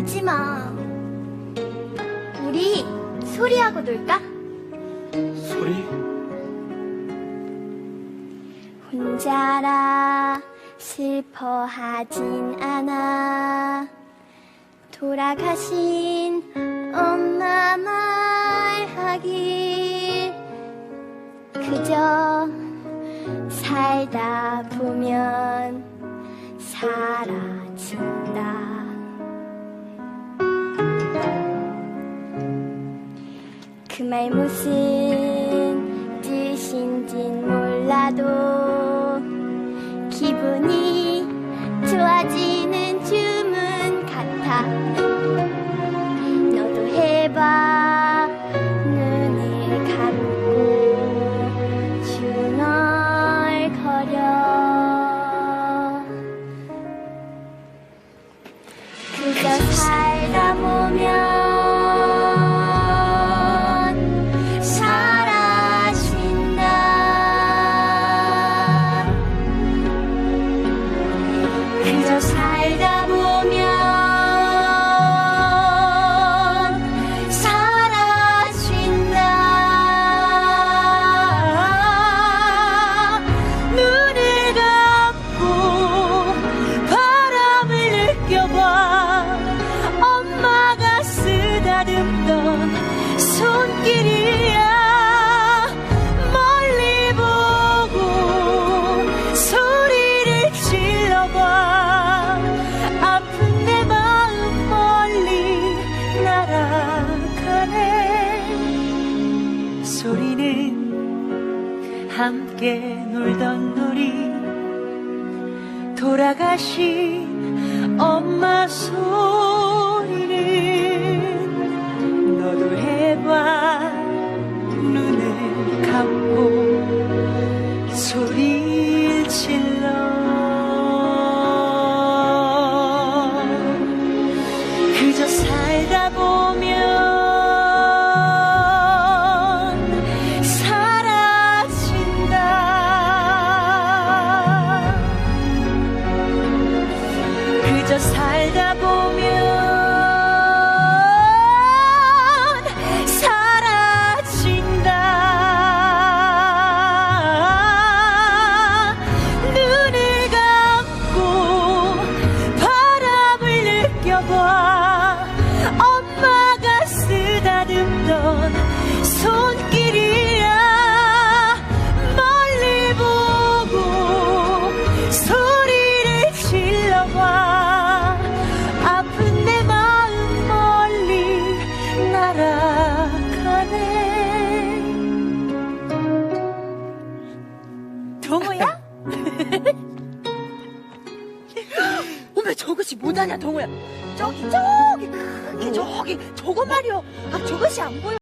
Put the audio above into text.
울지 마. 우리 소리하고 놀까? 소리? 혼자라 슬퍼하진 않아. 돌아가신 엄마 말하길 그저 살다 보면 사라진다. 그말 무슨 뜻인진 몰라도 기분이 좋아지는 주문 같아 손길이야. 멀리 보고 소리를 질러봐. 아픈 내 마음 멀리 날아가네. 소리는 함께 놀던 우리 돌아가신 엄마 소 동호야? 어머 저것이 뭐다냐 동호야? 저기 저기 크게 저기 저거 말이여 아 저것이 안 보여